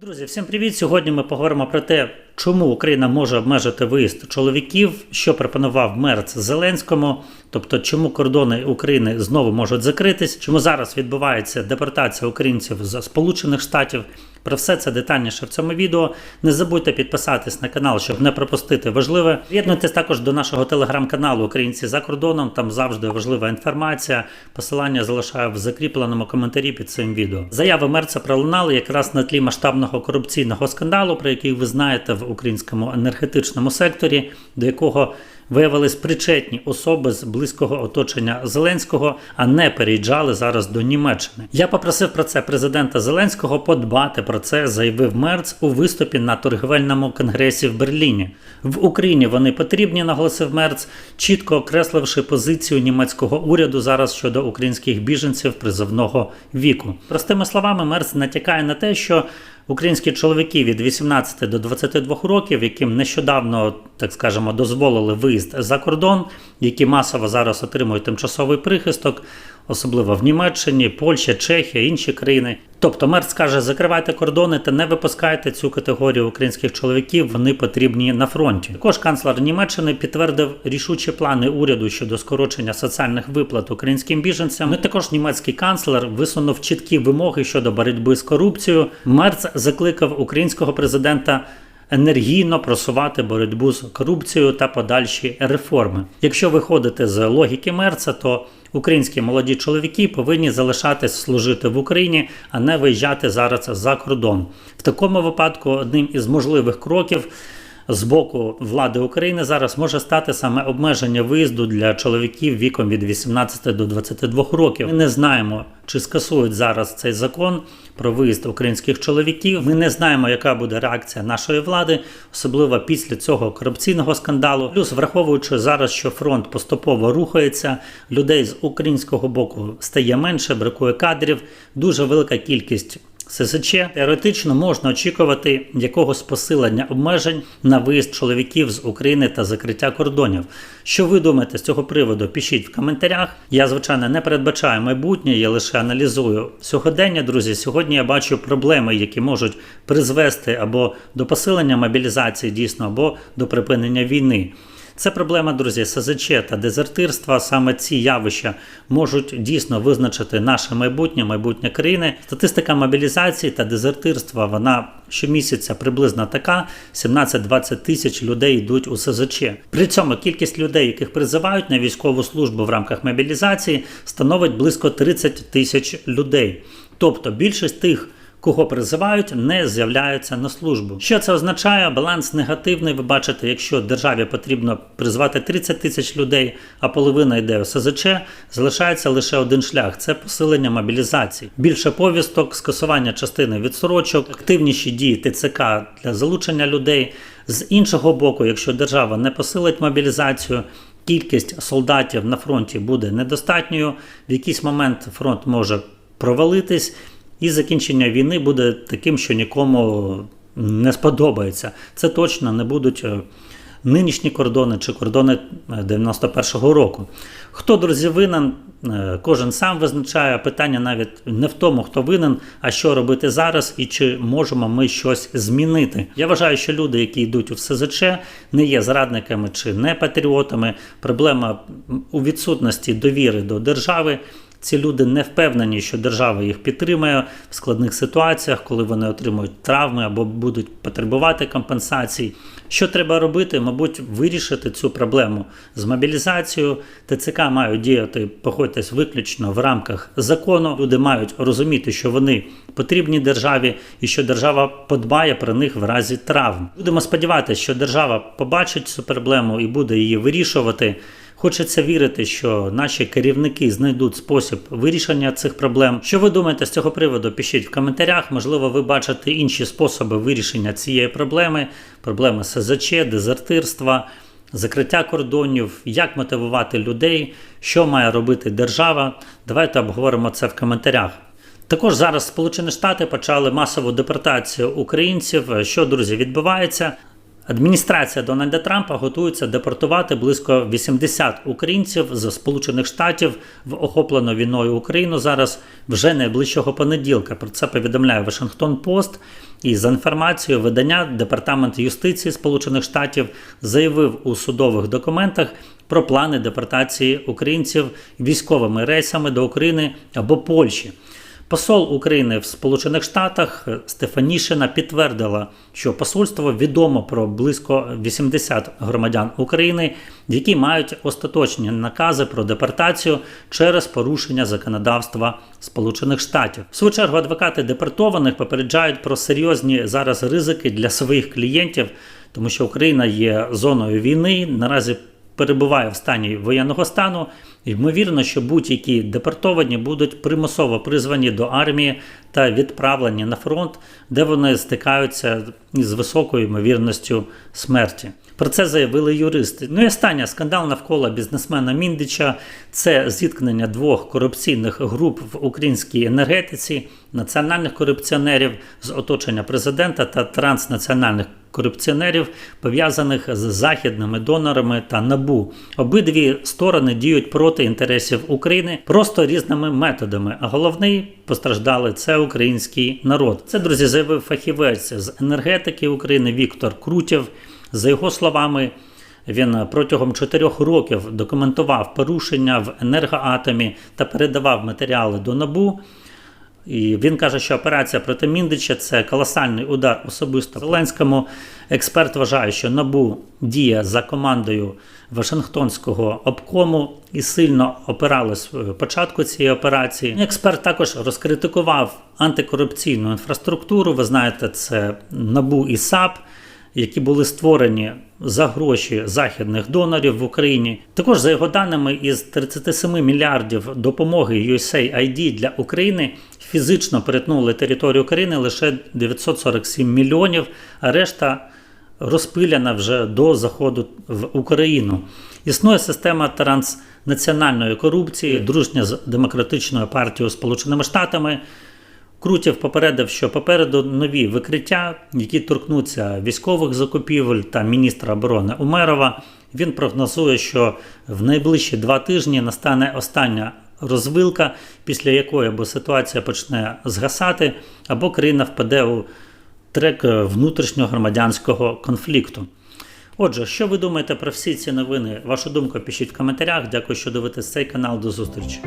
Друзі, всім привіт! Сьогодні ми поговоримо про те, чому Україна може обмежити виїзд чоловіків, що пропонував Мерц Зеленському, тобто чому кордони України знову можуть закритись, чому зараз відбувається депортація українців з Сполучених Штатів. Про все це детальніше в цьому відео. Не забудьте підписатись на канал, щоб не пропустити важливе. Єднуйтесь також до нашого телеграм-каналу Українці за кордоном. Там завжди важлива інформація. Посилання залишаю в закріпленому коментарі під цим відео. Заяви Мерца пролунали якраз на тлі масштабного корупційного скандалу, про який ви знаєте в українському енергетичному секторі, до якого виявились причетні особи з близького оточення Зеленського, а не переїжджали зараз до Німеччини. Я попросив про це президента Зеленського подбати про це, заявив Мерц у виступі на торгівельному конгресі в Берліні. В Україні вони потрібні, наголосив Мерц, чітко окресливши позицію німецького уряду зараз щодо українських біженців призовного віку. Простими словами, Мерц натякає на те, що Українські чоловіки від 18 до 22 років, яким нещодавно, так скажемо, дозволили виїзд за кордон, які масово зараз отримують тимчасовий прихисток, особливо в Німеччині, Польща, Чехія, інші країни. Тобто Мерц каже, закривайте кордони та не випускайте цю категорію українських чоловіків. Вони потрібні на фронті. Також канцлер Німеччини підтвердив рішучі плани уряду щодо скорочення соціальних виплат українським біженцям. Ну, і також німецький канцлер висунув чіткі вимоги щодо боротьби з корупцією. Мерц закликав українського президента. Енергійно просувати боротьбу з корупцією та подальші реформи. Якщо виходити з логіки Мерца, то українські молоді чоловіки повинні залишатись служити в Україні, а не виїжджати зараз за кордон. В такому випадку одним із можливих кроків. З боку влади України зараз може стати саме обмеження виїзду для чоловіків віком від 18 до 22 років. Ми не знаємо, чи скасують зараз цей закон про виїзд українських чоловіків. Ми не знаємо, яка буде реакція нашої влади, особливо після цього корупційного скандалу. Плюс, враховуючи зараз, що фронт поступово рухається, людей з українського боку стає менше, бракує кадрів, дуже велика кількість. ССЧ теоретично можна очікувати якогось посилення обмежень на виїзд чоловіків з України та закриття кордонів. Що ви думаєте з цього приводу? Пишіть в коментарях. Я звичайно не передбачаю майбутнє, я лише аналізую сьогодення. Друзі, сьогодні я бачу проблеми, які можуть призвести або до посилення мобілізації дійсно, або до припинення війни. Це проблема, друзі, СЗЧ та дезертирства. Саме ці явища можуть дійсно визначити наше майбутнє, майбутнє країни. Статистика мобілізації та дезертирства вона щомісяця приблизно така: 17-20 тисяч людей йдуть у СЗЧ. При цьому кількість людей, яких призивають на військову службу в рамках мобілізації, становить близько 30 тисяч людей. Тобто більшість тих кого призивають, не з'являються на службу. Що це означає? Баланс негативний. Ви бачите, якщо державі потрібно призвати 30 тисяч людей, а половина йде у СЗЧ, залишається лише один шлях це посилення мобілізації. Більше повісток, скасування частини відсорочок, активніші дії ТЦК для залучення людей. З іншого боку, якщо держава не посилить мобілізацію, Кількість солдатів на фронті буде недостатньою. В якийсь момент фронт може провалитись, і закінчення війни буде таким, що нікому не сподобається. Це точно не будуть е, нинішні кордони чи кордони 91-го року. Хто, друзі, винен, е, кожен сам визначає питання навіть не в тому, хто винен, а що робити зараз і чи можемо ми щось змінити. Я вважаю, що люди, які йдуть у СЗЧ, не є зрадниками чи не патріотами. Проблема у відсутності довіри до держави. Ці люди не впевнені, що держава їх підтримує в складних ситуаціях, коли вони отримують травми або будуть потребувати компенсацій. Що треба робити? Мабуть, вирішити цю проблему з мобілізацією. ТЦК мають діяти, походьтесь виключно в рамках закону. Люди мають розуміти, що вони потрібні державі і що держава подбає про них в разі травм. Будемо сподіватися, що держава побачить цю проблему і буде її вирішувати. Хочеться вірити, що наші керівники знайдуть спосіб вирішення цих проблем. Що ви думаєте з цього приводу? Пишіть в коментарях. Можливо, ви бачите інші способи вирішення цієї проблеми: проблеми СЗЧ, дезертирства, закриття кордонів, як мотивувати людей, що має робити держава. Давайте обговоримо це в коментарях. Також зараз Сполучені Штати почали масову депортацію українців. Що друзі відбувається? Адміністрація Дональда Трампа готується депортувати близько 80 українців з Сполучених Штатів в охоплену війною Україну зараз вже найближчого понеділка. Про це повідомляє Вашингтон Пост. І за інформацією видання Департамент юстиції Сполучених Штатів заявив у судових документах про плани депортації українців військовими рейсами до України або Польщі. Посол України в Сполучених Штатах Стефанішина підтвердила, що посольство відомо про близько 80 громадян України, які мають остаточні накази про депортацію через порушення законодавства Сполучених Штатів. В свою чергу адвокати депортованих попереджають про серйозні зараз ризики для своїх клієнтів, тому що Україна є зоною війни. Наразі перебуває в стані воєнного стану. Ймовірно, що будь-які депортовані будуть примусово призвані до армії та відправлені на фронт, де вони стикаються із високою ймовірністю смерті. Про це заявили юристи. Ну і останнє скандал навколо бізнесмена Міндича це зіткнення двох корупційних груп в українській енергетиці, національних корупціонерів з оточення президента та транснаціональних корупціонерів, пов'язаних з західними донорами та набу. Обидві сторони діють проти інтересів України просто різними методами. А головний постраждали це український народ. Це друзі заявив фахівець з енергетики України Віктор Крутєв. За його словами. Він протягом чотирьох років документував порушення в енергоатомі та передавав матеріали до набу. І він каже, що операція проти Міндича це колосальний удар особисто Зеленському. Експерт вважає, що Набу діє за командою Вашингтонського обкому і сильно опиралась початку цієї операції. Експерт також розкритикував антикорупційну інфраструктуру. Ви знаєте, це Набу і САП. Які були створені за гроші західних донорів в Україні, також за його даними, із 37 мільярдів допомоги USAID для України фізично перетнули територію України лише 947 мільйонів, а решта розпиляна вже до заходу в Україну. Існує система транснаціональної корупції, дружня з демократичною партією Сполученими Штатами. Крутєв попередив, що попереду нові викриття, які торкнуться військових закупівель та міністра оборони Умерова. Він прогнозує, що в найближчі два тижні настане остання розвилка, після якої або ситуація почне згасати, або країна впаде у трек внутрішнього громадянського конфлікту. Отже, що ви думаєте про всі ці новини? Вашу думку пишіть в коментарях. Дякую, що дивитесь цей канал. До зустрічі.